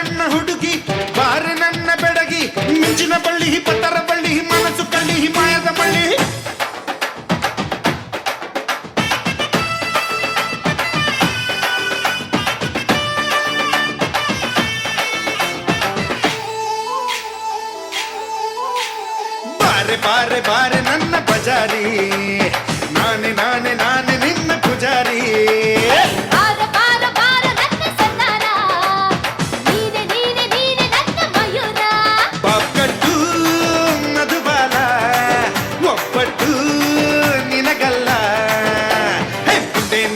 ನನ್ನ ಹುಡುಗಿ, ಬಾರೆ ನನ್ನ ಬೆಡಗಿ, ಮಿಂಚಿನ ಬಳ್ಳಿ, ಪತರ ಬಳ್ಳಿ, ಮನಸ್ಸು ಕಳ್ಳಿ ಹಿಮಾಯದ ಬಳ್ಳಿ. ಬಾರೆ ಬಾರೆ ಬಾರೆ ನನ್ನ ಬಜಾರಿ.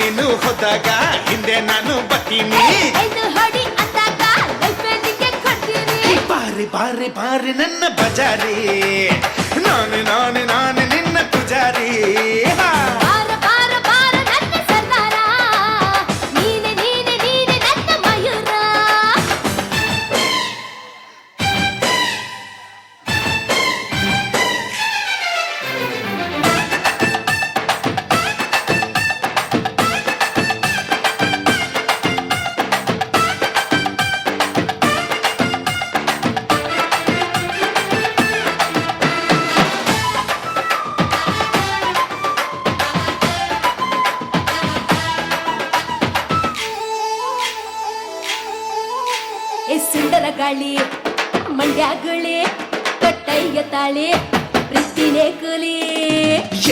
ನೀನು ಹೋದಾಗ ಹಿಂದೆ ನಾನು ಕೊಡ್ತೀನಿ. ಬಾರಿ ಬಾರಿ ಬಾರಿ ನನ್ನ ಬಜಾರಿ. ಏ ಸುಂದರ ಗಾಳಿ, ಮಂಡ್ಯಗಳೇ ಕಟ್ಟೈಗೆ ತಾಳಿ, ಪ್ರೀತಿನೇ ಕೂಲಿ.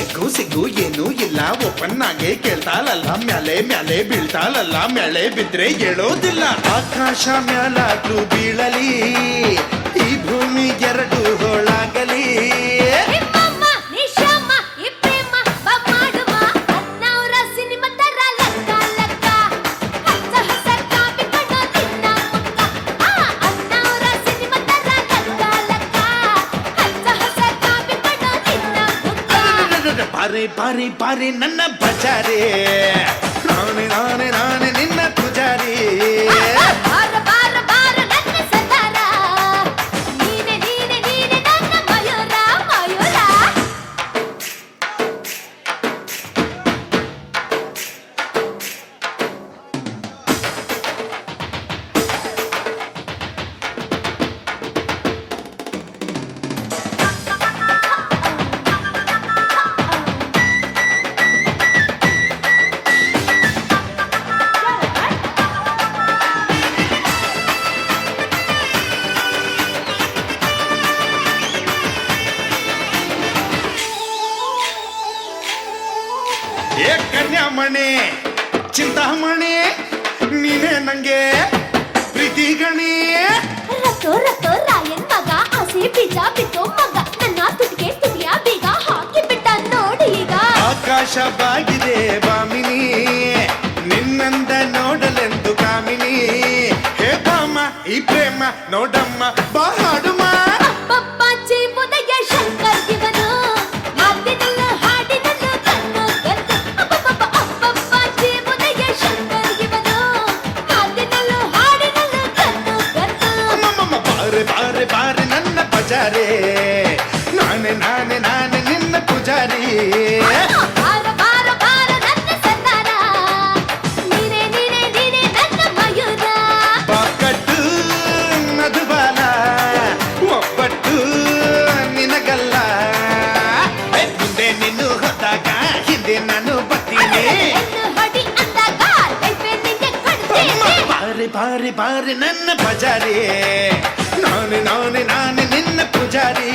ಎಗ್ಗು ಸಿಗು ಏನು ಇಲ್ಲ, ಓಪನ್ ಆಗಿ ಕೇಳ್ತಾಳಲ್ಲ, ಮ್ಯಾಲೆ ಮ್ಯಾಲೆ ಬೀಳ್ತಾಳಲ್ಲ, ಮ್ಯಾಲೆ ಬಿದ್ರೆ ಹೇಳೋದಿಲ್ಲ. ಆಕಾಶ ಮ್ಯಾಲಾದ್ರೂ ಬೀಳಲಿ ಮುಖ ಬಾರಿ ಬಾರಿ ಬಾರಿ ನನ್ನ ಬಜಾರಿ ನಾನೇ ನಾನೇ ಏ ಕನ್ಯಾಮಣಿ ಚಿಂತಾಮಣಿ ನೀನೇ ನಂಗೆ ಪ್ರೀತಿ ಗಣಿ. ರತ್ತೋ ರತ್ತೋ ರಾಯನ್ ಮಗ? ಹಸಿ ಬೀಜ ಬಿತ್ತೋ ಮಗ. ನನ್ನ ತುಟಿಗೆ ತುಟಿಯ ಬೀಗ ಹಾಕಿ ಬಿಟ್ಟ ನೋಡಿ ಈಗ. ಆಕಾಶ ಬಾಗಿದೆ ಬಾಮಿನಿ ನಿನ್ನಂದ ನೋಡಲೆಂದು ಕಾಮಿನಿ. ಹೇ ಬಾಮ ಈ ಪ್ರೇಮ ನೋಡಮ್ಮ ಬಾ ಹಿಂದೆ ನಾನು ಬರ್ತೀನಿ ಎಂದು ಹೊಡಿ ಅಂದಾಗ ಲೈಫ್ ನಿಂಗೆ ಕೊಡ್ತೀನಿ ಬಾರಿ ಬಾರಿ ಬಾರಿ ನನ್ನ ಬಜಾರಿ நானு நானு நானு நின்ன பூஜாரி